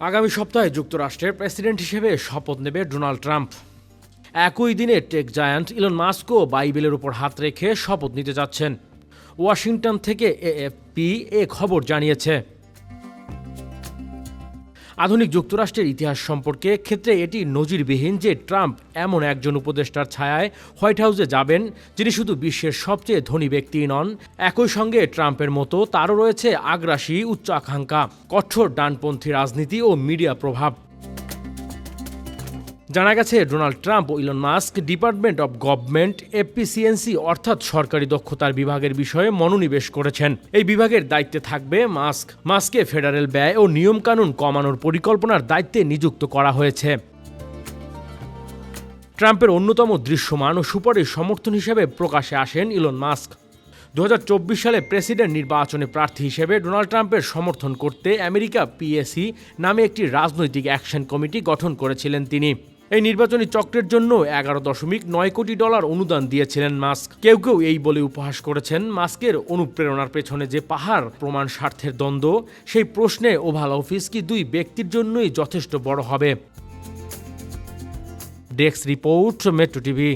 আগামী সপ্তাহে যুক্তরাষ্ট্রের প্রেসিডেন্ট হিসেবে শপথ নেবে ডোনাল্ড ট্রাম্প। একই দিনে টেক জায়ান্ট ইলন মাস্কও বাইবেলের উপর হাত রেখে শপথ নিতে যাচ্ছেন। ওয়াশিংটন থেকে এএফপি এ খবর জানিয়েছে। আধুনিক যুক্তরাষ্ট্রের ইতিহাস সম্পর্কে ক্ষেত্রে এটি নজিরবিহীন যে ট্রাম্প এমন একজন উপদেষ্টার ছায়ায় হোয়াইট হাউসে যাবেন, যিনি শুধু বিশ্বের সবচেয়ে ধনী ব্যক্তি নন, একই সঙ্গে ট্রাম্পের মতো তারও রয়েছে আগ্রাসী উচ্চ আকাঙ্ক্ষা কঠোর ডানপন্থী রাজনীতি ও মিডিয়া প্রভাব। জানা গেছে, Donald Trump O Elon Musk department of government এফপিসিএনসি অর্থাৎ সরকারি দক্ষতার বিভাগের বিষয়ে মনোনিবেশ করেছেন। এই বিভাগের দায়িত্বে থাকবে মাস্ক। মাস্কে ফেডারেল ব্যয় ও নিয়মকানুন কমানোর পরিকল্পনার দায়িত্বে নিযুক্ত করা হয়েছে। ট্রাম্পের অন্যতম দৃশ্যমান ও সুপারিশ সমর্থন হিসেবে প্রকাশে আসেন ইলন মাস্ক। দু হাজার চব্বিশ সালে প্রেসিডেন্ট নির্বাচনে প্রার্থী হিসেবে ডোনাল্ড ট্রাম্পের সমর্থন করতে আমেরিকা পিএসি নামে একটি রাজনৈতিক অ্যাকশন কমিটি গঠন করেছিলেন তিনি। এই নির্বাচনী চক্রের জন্য এগারো দশমিক নয় কোটি ডলার অনুদান দিয়েছিলেন মাস্ক। কেউ কেউ এই বলে উপহাস করেছেন মাস্কের অনুপ্রেরণার পেছনে যে পাহাড়, প্রমাণ স্বার্থের দ্বন্দ্ব, সেই প্রশ্নে ওভাল অফিস কি দুই ব্যক্তির জন্যই যথেষ্ট বড় হবে? Desk report, metro TV.